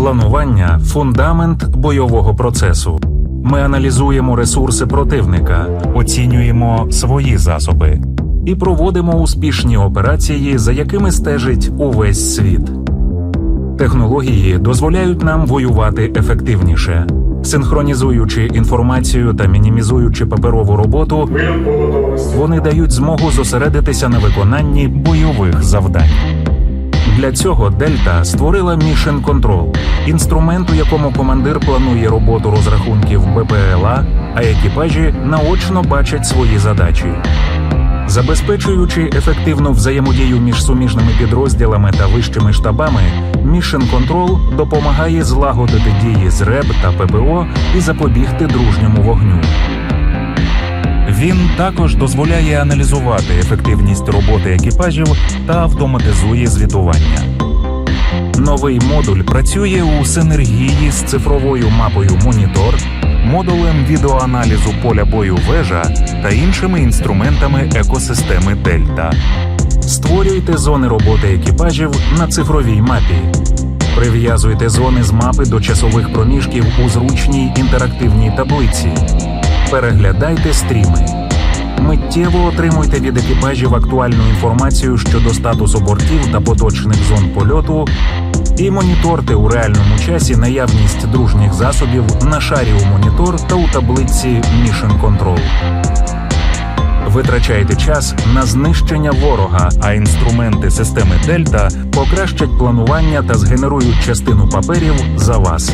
Планування фундамент бойового процесу. Ми аналізуємо ресурси противника, оцінюємо свої засоби і проводимо успішні операції, за якими стежить увесь світ. Технології дозволяють нам воювати ефективніше, синхронізуючи інформацію та мінімізуючи паперову роботу. Вони дають змогу зосередитися на виконанні бойових завдань. Для цього Дельта створила Mission Control – інструмент, у якому командир планує роботу розрахунків БПЛА, а екіпажі наочно бачать свої задачі. Забезпечуючи ефективну взаємодію між суміжними підрозділами та вищими штабами, Mission Control допомагає злагодити дії з РЕБ та ППО і запобігти дружньому вогню. Він також дозволяє аналізувати ефективність роботи екіпажів та автоматизує звітування. Новий модуль працює у синергії з цифровою мапою Монітор, модулем відеоаналізу поля бою вежа та іншими інструментами екосистеми Дельта. Створюйте зони роботи екіпажів на цифровій мапі. Прив'язуйте зони з мапи до часових проміжків у зручній інтерактивній таблиці. Переглядайте стріми. Миттєво отримуйте від екіпажів актуальну інформацію щодо статусу бортів та поточних зон польоту і моніторте у реальному часі наявність дружніх засобів на шарі у монітор та у таблиці Mission Control. Витрачайте час на знищення ворога, а інструменти системи Дельта покращать планування та згенерують частину паперів за вас.